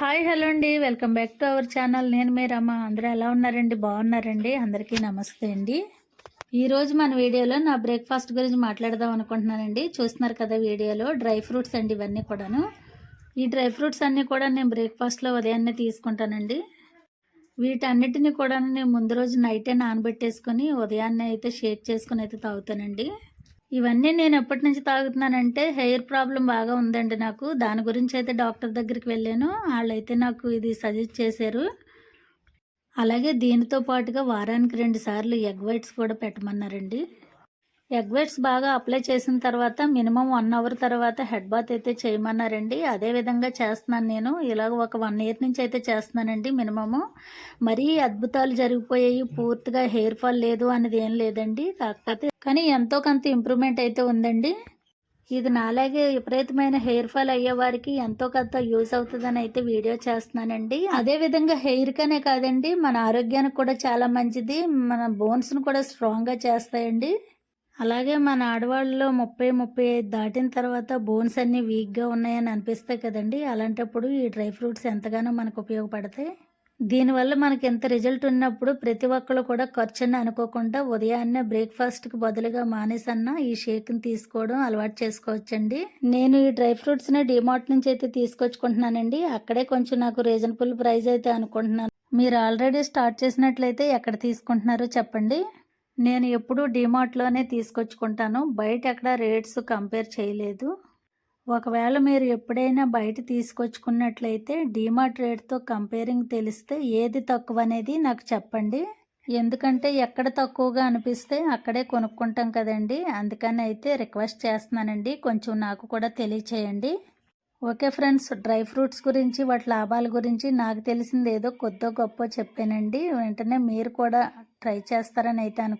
Hi hello అండి. Welcome back to our channel. నేను మీరమ్మ అందరూ ఎలా ఉన్నారండి? బాగున్నారండి? అందరికీ నమస్తే అండి. ఈరోజు మన వీడియోలో నా బ్రేక్ఫాస్ట్ గురించి మాట్లాడదాం అనుకుంటున్నానండి. చూస్తున్నారు కదా వీడియోలో డ్రై ఫ్రూట్స్ అండి ఇవన్నీ కూడాను. ఈ డ్రై ఫ్రూట్స్ అన్నీ కూడా నేను బ్రేక్ఫాస్ట్లో ఉదయాన్నే తీసుకుంటానండి. వీటన్నిటిని కూడా నేను ముందు రోజు నైటే నానబెట్టేసుకొని ఉదయాన్నే అయితే షేక్ చేసుకుని అయితే తాగుతానండి. ఇవన్నీ నేను ఎప్పటి నుంచి తాగుతున్నానంటే హెయిర్ ప్రాబ్లం బాగా ఉందండి నాకు. దాని గురించి అయితే డాక్టర్ దగ్గరికి వెళ్ళాను. వాళ్ళైతే నాకు ఇది సజెస్ట్ చేశారు. అలాగే దీనితో పాటుగా వారానికి రెండు సార్లు ఎగ్ వైట్స్ కూడా పెట్టమన్నారండి. ఎగ్ బాగా అప్లై చేసిన తర్వాత మినిమం వన్ అవర్ తర్వాత హెడ్ బాత్ అయితే చేయమన్నారండి. అదే విధంగా చేస్తున్నాను నేను. ఇలాగ ఒక వన్ ఇయర్ నుంచి అయితే చేస్తున్నానండి మినిమము. మరీ అద్భుతాలు జరిగిపోయాయి. పూర్తిగా హెయిర్ ఫాల్ లేదు అనేది ఏం లేదండి. కాకపోతే కానీ ఎంతో కొంత ఇంప్రూవ్మెంట్ అయితే ఉందండి. ఇది నాలాగే విపరీతమైన హెయిర్ ఫాల్ అయ్యే వారికి ఎంతో కొంత యూజ్ అవుతుందని అయితే వీడియో చేస్తున్నానండి. అదే విధంగా హెయిర్ కనే కాదండి. మన ఆరోగ్యానికి కూడా చాలా మంచిది. మన బోన్స్ను కూడా స్ట్రాంగ్గా చేస్తాయండి. అలాగే మన ఆడవాళ్ళలో ముప్పై ముప్పై ఐదు దాటిన తర్వాత బోన్స్ అన్నీ వీక్గా ఉన్నాయని అనిపిస్తాయి కదండి. అలాంటప్పుడు ఈ డ్రై ఫ్రూట్స్ ఎంతగానో మనకు ఉపయోగపడతాయి. దీనివల్ల మనకి ఎంత రిజల్ట్ ఉన్నప్పుడు ప్రతి ఒక్కరు కూడా ఖర్చుని అనుకోకుండా ఉదయాన్నే బ్రేక్ఫాస్ట్కి బదులుగా మానేసన్న ఈ షేక్ని తీసుకోవడం అలవాటు చేసుకోవచ్చండి. నేను ఈ డ్రై ఫ్రూట్స్ని డిమార్ట్ నుంచి అయితే తీసుకొచ్చుకుంటున్నానండి. అక్కడే కొంచెం నాకు రీజనబుల్ ప్రైస్ అయితే అనుకుంటున్నాను. మీరు ఆల్రెడీ స్టార్ట్ చేసినట్లయితే ఎక్కడ తీసుకుంటున్నారో చెప్పండి. నేను ఎప్పుడూ డిమార్ట్లోనే తీసుకొచ్చుకుంటాను. బయట ఎక్కడ రేట్స్ కంపేర్ చేయలేదు. ఒకవేళ మీరు ఎప్పుడైనా బయట తీసుకొచ్చుకున్నట్లయితే డిమార్ట్ రేట్తో కంపేరింగ్ తెలిస్తే ఏది తక్కువ అనేది నాకు చెప్పండి. ఎందుకంటే ఎక్కడ తక్కువగా అనిపిస్తే అక్కడే కొనుక్కుంటాం కదండి. అందుకని అయితే రిక్వెస్ట్ చేస్తున్నానండి. కొంచెం నాకు కూడా తెలియచేయండి. ఓకే ఫ్రెండ్స్ డ్రై ఫ్రూట్స్ గురించి వాటి లాభాల గురించి నాకు తెలిసింది ఏదో కొద్దో గొప్ప చెప్పానండి. వెంటనే మీరు కూడా ట్రై చేస్తారని అయితే అనుకుంటున్నాను.